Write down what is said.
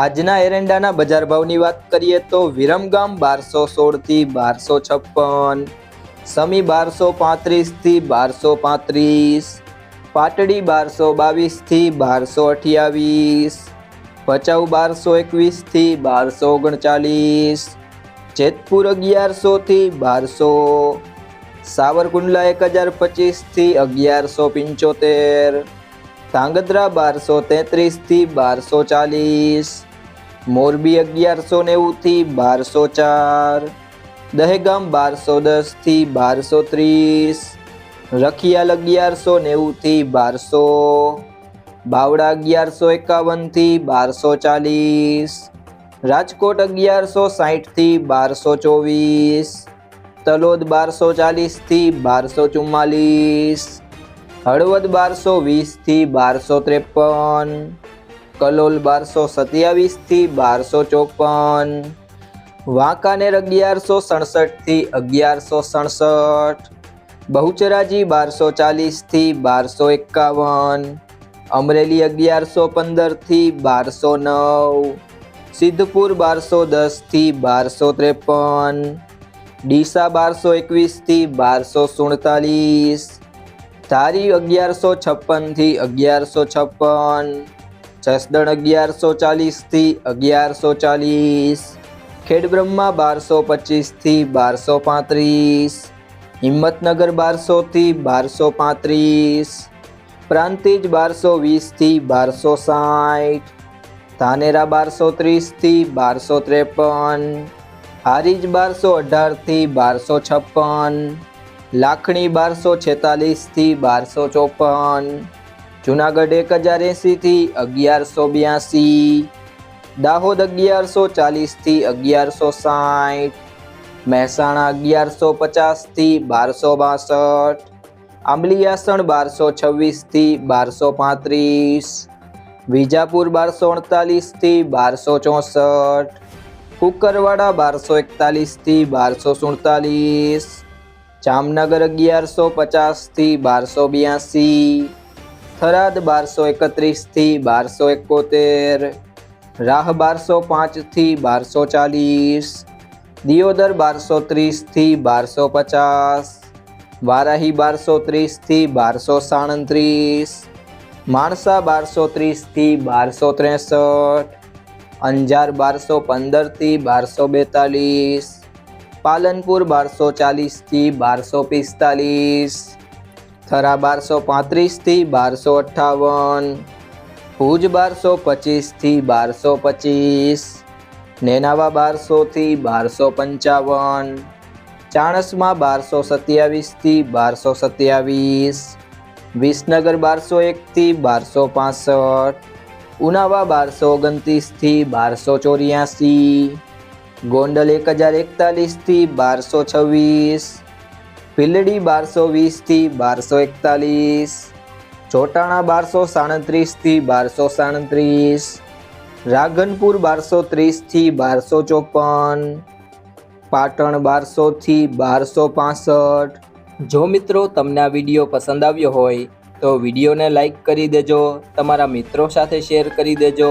આજના એરંડાના બજાર ભાવની વાત કરીએ તો વિરમગામ બારસો સોળથી બારસો છપ્પન, સમી બારસો પાંત્રીસથી બારસો પાંત્રીસ, પાટડી બારસો બાવીસથી બારસો અઠ્યાવીસ, ભચાઉ બારસો એકવીસથી બારસો ઓગણચાલીસ, જેતપુર અગિયારસોથી બારસો, સાવરકુંડલા એક હજાર પચીસથી અગિયારસો પંચોતેર ધાંગધ્રા બારસો તેત્રીસથી બારસો ચાલીસ. મોરબી અગિયારસો નેવુંથી બારસો ચાર. દહેગામ બારસો દસથી બારસો ત્રીસ. રખિયાલ અગિયારસો નેવુંથી બારસો. બાવડા અગિયારસો એકાવનથી બારસો ચાલીસ. રાજકોટ અગિયારસો સાહીઠથી બારસો ચોવીસ. તલોદ બારસો ચાલીસથી બારસો ચુમ્માલીસ. હળવદ બારસો વીસથી બારસો ત્રેપન, કલોલ બારસો સત્યાવીસથી બારસો ચોપન, વાંકાનેર અગિયારસો સડસઠથી અગિયારસો સડસઠ, બહુચરાજી બારસો ચાલીસથી બારસો એકાવન, અમરેલી અગિયારસો પંદરથી બારસો નવ, સિદ્ધપુર બારસો દસથી બારસો ત્રેપન, ડીસા બારસો એકવીસથી બારસો સુડતાલીસ ધારી અગિયારસો છપ્પનથી અગિયારસો છપ્પન, જસદણ અગિયારસો ચાલીસથી અગિયારસો ચાલીસ, ખેડબ્રહ્મા બારસો પચીસથી બારસો પાંત્રીસ, હિંમતનગર બારસોથી બારસો પાંત્રીસ, પ્રાંતિજ બારસો વીસથી બારસો સાઠ, ધાનેરા બારસો ત્રીસથી બારસો ત્રેપન, હારીજ બારસો અઢારથી બારસો છપ્પન લાખણી બારસો છેતાલીસથી બારસો ચોપન. જુનાગઢ એક હજાર એંસીથી અગિયારસો બ્યાસી. દાહોદ અગિયારસો ચાલીસથી અગિયારસો સાઠ. મહેસાણા અગિયારસો પચાસથી બારસો બાસઠ. આંબલીયાસણ બારસો છવ્વીસથી બારસો પાંત્રીસ. વિજાપુર બારસો અડતાલીસથી બારસો ચોસઠ. કુકરવાડા બારસો એકતાલીસથી બારસો સુડતાલીસ. જામનગર અગિયારસો પચાસથી બારસો બ્યાસી, થરાદ બારસો એકત્રીસથી બારસો એકોતેર, રાહ બારસો પાંચથી બારસો ચાલીસ, દિયોદર બારસો ત્રીસથી બારસો પચાસ, વારાહી બારસો ત્રીસથી બારસો સાડત્રીસ, માણસા બારસો ત્રીસથી બારસો ત્રેસઠ, અંજાર બારસો પંદરથી બારસો બેતાલીસ પાલનપુર બારસો ચાલીસથી બારસો પિસ્તાલીસ, થરા બારસો પાંત્રીસથી બારસો અઠ્ઠાવન, ભુજ બારસો પચીસથી બારસો પચીસ, નેનાવા બારસોથી બારસો પંચાવન, ચાણસમાં બારસો સત્યાવીસથી બારસો સત્યાવીસ, વિસનગર બારસો એકથી બારસો પાસઠ, ઉનાવા બારસો ઓગણત્રીસથી બારસો ચોર્યાસી ગોંડલ એક હજાર એકતાલીસથી બારસો છવ્વીસ ભીલડી બારસો વીસથી બારસો એકતાલીસ ચોટાણા બારસો સાડત્રીસથી બારસો સાડત્રીસ રાગનપુર બારસો ત્રીસથી બારસો ચોપન પાટણ બારસોથી બારસો પાસઠ જો મિત્રો તમને આ વીડિયો પસંદ આવ્યો હોય તો વિડીયોને લાઈક કરી દેજો, તમારા મિત્રો સાથે શેર કરી દેજો.